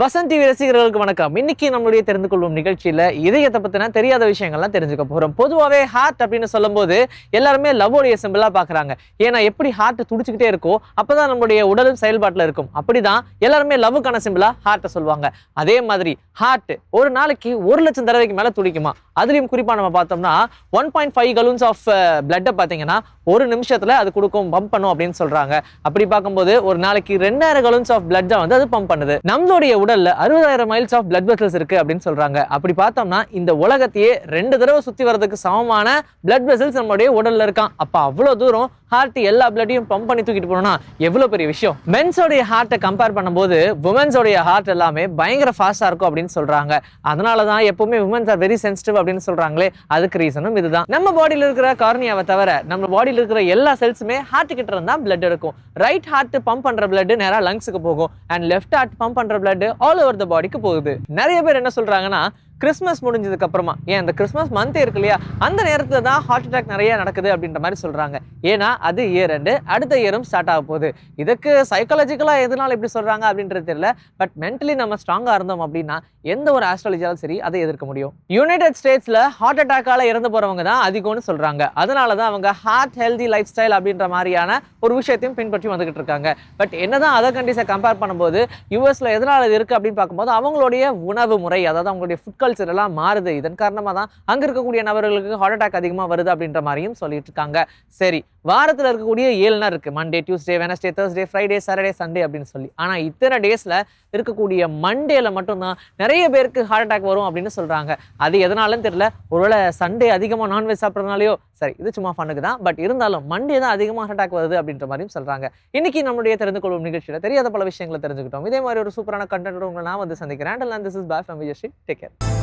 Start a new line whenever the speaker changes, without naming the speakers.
Vasanth TV ரசிகர்களுக்கு வணக்கம். இன்னைக்கு நம்மளுடைய தெரிந்து கொள்வோம் நிகழ்ச்சியில இதயத்தை பத்தினா தெரியாத விஷயங்கள்லாம் தெரிஞ்சுக்க போறோம். பொதுவாகவே ஹார்ட் அப்படின்னு சொல்லும்போது எல்லாருமே லவ்வோடைய சிம்பிளா பாக்குறாங்க. ஏன்னா எப்படி ஹார்ட் துடிச்சுக்கிட்டே இருக்கோ அப்பதான் நம்மளுடைய உடலும் செயல்பாட்டுல இருக்கும். அப்படிதான் எல்லாருமே லவ்வுக்கான சிம்பிளா ஹார்ட்டை சொல்லுவாங்க. அதே மாதிரி ஹார்ட் ஒரு நாளைக்கு ஒரு லட்சம் தடவைக்கு மேல துடிக்குமா? அதுலயும் குறிப்பா நம்ம பார்த்தோம்னா one point five gallons of பிளட்டை பார்த்தீங்கன்னா ஒரு நிமிஷத்துல அது கொடுக்கும் பம்ப் பண்ணும் அப்படின்னு சொல்றாங்க. அப்படி பார்க்கும்போது ஒரு நாளைக்கு ரெண்டாயிரம் கலூன்ஸ் ஆஃப் பிளட் வந்து அது பம்ப் பண்ணுது. நம்மளுடைய உடலில் அறுபதாயிரம் மைல்ஸ் ஆஃப் பிளட் வெசல்ஸ் இருக்குது அப்படின்னு சொல்கிறாங்க அப்படி பார்த்தோம்னா இந்த உலகத்தையே ரெண்டு தடவை சுற்றி வர்றதுக்கு சமமான பிளட் வெசல்ஸ் நம்மளுடைய உடலில் இருக்கான். அப்போ அவ்வளோ தூரம் ஹார்ட் எல்லா பிளட்டையும் பம்ப் பண்ணி தூக்கிட்டு போனோம்னா எவ்வளோ பெரிய விஷயம்? மென்ஸோடைய ஹார்ட்டை கம்பேர் பண்ணும்போது உமன்ஸோடைய ஹார்ட் எல்லாமே பயங்கர ஃபாஸ்ட்டாக இருக்கும் அப்படின்னு சொல்கிறாங்க அதனால தான் எப்பவுமே உமன்ஸ் ஆர் வெரி சென்சிட்டிவ் அப்படின்னு சொல்கிறாங்களே அதுக்கு ரீசனும் இதுதான். நம்ம பாடியில் இருக்கிற கார்னியாவை தவிர நம்ம பாடியில் இருக்கிற எல்லா செல்ஸுமே ஹார்ட் கிட்ட இருந்தால் பிளட் இருக்கும் ரைட் ஹார்ட் பம்ப் பண்ணுற பிளட் நேராக லங்ஸுக்கு போகும். அண்ட் லெஃப்ட் ஹார்ட் பம்ப் பண்ணுற பிளட் ஆல் ஓவர் த பாடிக்கு போகுது. நிறைய பேர் என்ன சொல்றாங்கன்னா கிறிஸ்மஸ் முடிஞ்சதுக்கு அப்புறமா ஏன் அந்த கிறிஸ்மஸ் மந்த் இருக்கு இல்லையா? அந்த நேரத்துல தான் ஹார்ட் அட்டாக் நிறைய நடக்குது அப்படின்ற மாதிரி சொல்றாங்க. ஏன்னா அது இயர் ரெண்டு அடுத்த இயரும் ஸ்டார்ட் ஆக போகுது. இதுக்கு சைக்காலஜிக்கலாக எதனால இப்படி சொல்றாங்க அப்படின்றது தெரியல. பட் மென்டலி நம்ம ஸ்ட்ராங்கா இருந்தோம் அப்படின்னா எந்த ஒரு ஆஸ்ட்ராலஜியாலும் சரி அதை எதிர்க்க முடியும். யுனைடெட் ஸ்டேட்ஸ்ல ஹார்ட் அட்டாக்கால இறந்து போறவங்க தான் அதிகம்னு சொல்றாங்க. அதனால தான் அவங்க ஹார்ட் ஹெல்தி லைஃப் ஸ்டைல் அப்படின்ற மாதிரியான ஒரு விஷயத்தையும் பின்பற்றி வந்துகிட்டு இருக்காங்க. பட் என்னதான் அதர் கண்ட்ரிஸை கம்பேர் பண்ணும்போது யூஎஸ்ல எதனால இது இருக்கு அப்படின்னு பார்க்கும்போது அவங்களுடைய உணவு முறை அதாவது அவங்களுடைய ஃபுட் கல்ச்சர் எல்லாம் மாறுது. இதன் காரணமாக தான் அங்க இருக்கக்கூடிய நபர்களுக்கு ஹார்ட் அட்டாக் அதிகமாக வருது அப்படின்ற மாதிரியும் சொல்லிட்டு இருக்காங்க. சரி வாரத்தில் இருக்கக்கூடிய ஏழு நாள் Monday Tuesday Wednesday Thursday Friday Saturday Sunday அப்படின்னு சொல்லி. ஆனால் இத்தனை டேஸ்ல இருக்கக்கூடிய மண்டேல மட்டும்தான் நிறைய பேருக்கு ஹார்ட் அட்டாக் வரும் அப்படின்னு சொல்றாங்க. அது எதனாலும் தெரியல. ஒருவேளை சண்டே அதிகமாக நான்வெஜ் சாப்பிட்றதுனாலயோ சரி இது சும்மா ஃபண்ணுக்கு தான். பட் இருந்தாலும் மண்டே தான் அதிகமாக ஹார்ட் அட்டாக் வருது அப்படின்ற மாதிரியும் சொல்றாங்க. இன்னைக்கு நம்மளுடைய தெரிந்து கொள்ளும் நிகழ்ச்சியில் தெரியாத பல விஷயங்களை தெரிஞ்சுக்கிட்டோம். இதே மாதிரி ஒரு சூப்பரான கண்டென்ட் உங்களை நான் வந்து சந்திக்கிறேன். And this is bye take care